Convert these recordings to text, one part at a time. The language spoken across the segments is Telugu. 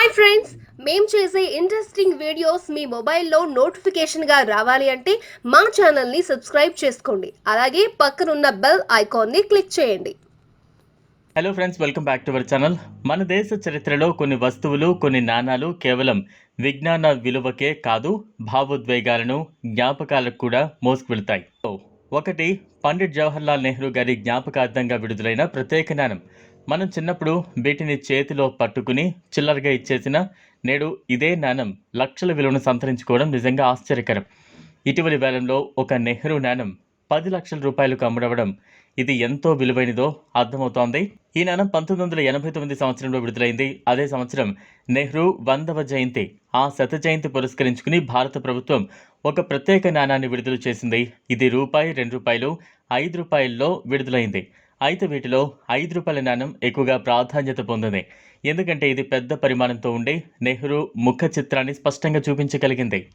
హాయ్ ఫ్రెండ్స్ మేము చేసే ఇంట్రెస్టింగ్ వీడియోస్ మీ మొబైల్లో నోటిఫికేషన్గా రావాలి అంటే మా ఛానల్ని సబ్స్క్రైబ్ చేసుకోండి. అలాగే పక్కనున్న బెల్ ఐకాన్ని క్లిక్ చేయండి. Hello friends welcome back to our channel మన దేశ చరిత్రలో కొన్ని వస్తువులు కొన్ని నాణాలు కేవలం విజ్ఞాన విలువకే కాదు భావోద్వేగాలను జ్ఞాపకాలకు కూడా మోసుకువెళ్తాయి. ఒకటి పండిట్ జవహర్లాల్ నెహ్రూ గారి జ్ఞాపకార్థంగా విడుదలైన ప్రత్యేక నాణం మనం చిన్నప్పుడు వీటిని చేతిలో పట్టుకుని చిల్లరగా ఇచ్చేసిన నేడు ఇదే నాణం లక్షల విలువను సంతరించుకోవడం నిజంగా ఆశ్చర్యకరం. ఇటీవలి వేలంలో ఒక నెహ్రూ నాణం పది లక్షల రూపాయలకు అమ్ముడవడం ఇది ఎంతో విలువైనదో అర్థమవుతోంది. ఈ నాణం పంతొమ్మిది వందల ఎనభై తొమ్మిది సంవత్సరంలో విడుదలైంది. అదే సంవత్సరం నెహ్రూ వందవ జయంతి ఆ శత జయంతి పురస్కరించుకుని భారత ప్రభుత్వం ఒక ప్రత్యేక నాణాన్ని విడుదల చేసింది. ఇది రూపాయి రెండు రూపాయలు ఐదు రూపాయల్లో విడుదలైంది. అయితే వీటిలో ఐదు రూపాయల నాణం ఎక్కువగా ప్రాధాన్యత పొందింది. ఎందుకంటే ఇది పెద్ద పరిమాణంతో ఉండి నెహ్రూ ముఖ చిత్రాన్ని స్పష్టంగా చూపించగలిగింది.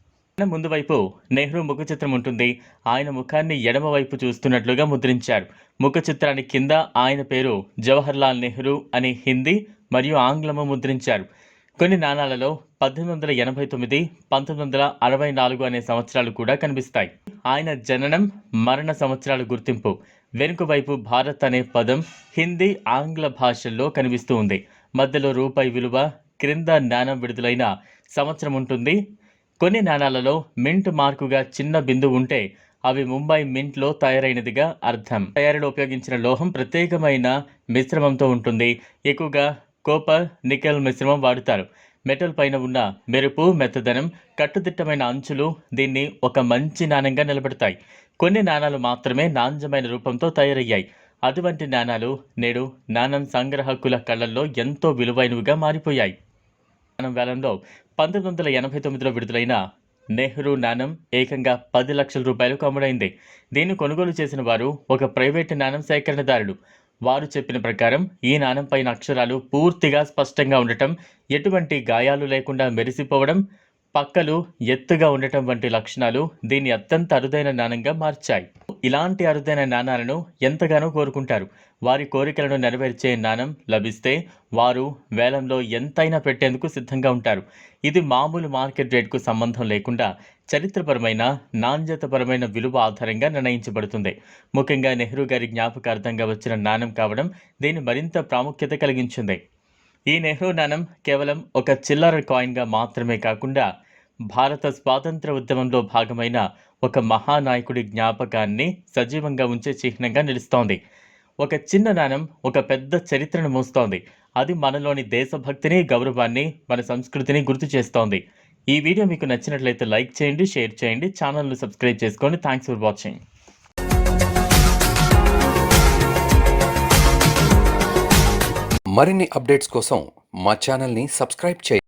ముందు వైపు నెహ్రూ ముఖ చిత్రం ఉంటుంది. ఆయన ముఖాన్ని ఎడమ వైపు చూస్తున్నట్లుగా ముద్రించారు. ముఖ చిత్రాన్ని కింద ఆయన పేరు జవహర్లాల్ నెహ్రూ అని హిందీ మరియు ఆంగ్లము ముద్రించారు. కొన్ని నాణాలలో పద్దెనిమిది వందల ఎనభై తొమ్మిది పంతొమ్మిది వందల అరవై నాలుగు అనే సంవత్సరాలు కూడా కనిపిస్తాయి. ఆయన జననం మరణ సంవత్సరాల గుర్తింపు. వెనుకవైపు భారత్ అనే పదం హిందీ ఆంగ్ల భాషల్లో కనిపిస్తూ ఉంది. మధ్యలో రూపాయి విలువ క్రింద నాణం విడుదలైన సంవత్సరం ఉంటుంది. కొన్ని నాణాలలో మింట్ మార్కుగా చిన్న బిందు ఉంటే అవి ముంబై మింట్లో తయారైనదిగా అర్థం. తయారీలో ఉపయోగించిన లోహం ప్రత్యేకమైన మిశ్రమంతో ఉంటుంది. ఎక్కువగా కోపర్ నికెల్ మిశ్రమం వాడుతారు. మెటల్ పైన ఉన్న మెరుపు మెత్తదనం కట్టుదిట్టమైన అంచులు దీన్ని ఒక మంచి నాణంగా నిలబెడతాయి. కొన్ని నాణాలు మాత్రమే నాణ్యమైన రూపంతో తయారయ్యాయి. అటువంటి నాణాలు నేడు నాణం సంగ్రహకుల కళ్ళల్లో ఎంతో విలువైనవిగా మారిపోయాయి. నాణం వేలంలో పంతొమ్మిది వందల ఎనభై తొమ్మిదిలో విడుదలైన నెహ్రూ నాణం ఏకంగా పది లక్షల రూపాయలకు అమ్ముడైంది. దీన్ని కొనుగోలు చేసిన వారు ఒక ప్రైవేటు నాణం సేకరణదారులు. వారు చెప్పిన ప్రకారం ఈ నాణంపైన అక్షరాలు పూర్తిగా స్పష్టంగా ఉండటం ఎటువంటి గాయాలు లేకుండా మెరిసిపోవడం పక్కలు ఎత్తుగా ఉండటం వంటి లక్షణాలు దీన్ని అత్యంత అరుదైన నాణంగా మార్చాయి. ఇలాంటి అరుదైన నాణాలను ఎంతగానో కోరుకుంటారు. వారి కోరికలను నెరవేర్చే నాణం లభిస్తే వారు వేలంలో ఎంతైనా పెట్టేందుకు సిద్ధంగా ఉంటారు. ఇది మామూలు మార్కెట్ రేట్కు సంబంధం లేకుండా చరిత్రపరమైన నాణ్యతపరమైన విలువ ఆధారంగా నిర్ణయించబడుతుంది. ముఖ్యంగా నెహ్రూ గారి జ్ఞాపకార్థంగా వచ్చిన నాణం కావడం దీని మరింత ప్రాముఖ్యత కలిగించింది. ఈ నెహ్రూ నాణం కేవలం ఒక చిల్లర కాయిన్గా మాత్రమే కాకుండా భారత స్వాతంత్ర ఉద్యమంలో భాగమైన ఒక మహానాయకుడి జ్ఞాపకాన్ని సజీవంగా ఉంచే చిహ్నంగా నిలుస్తోంది. ఒక చిన్న నాణం ఒక పెద్ద చరిత్రను మోస్తోంది. అది మనలోని దేశభక్తిని గౌరవాన్ని మన సంస్కృతిని గుర్తు చేస్తోంది. ఈ వీడియో మీకు నచ్చినట్లయితే లైక్ చేయండి షేర్ చేయండి ఛానల్ను సబ్స్క్రైబ్ చేసుకోండి థ్యాంక్స్ ఫర్ వాచింగ్. మరిన్ని అప్డేట్స్ కోసం మా ఛానల్ని సబ్స్క్రైబ్ చేయండి.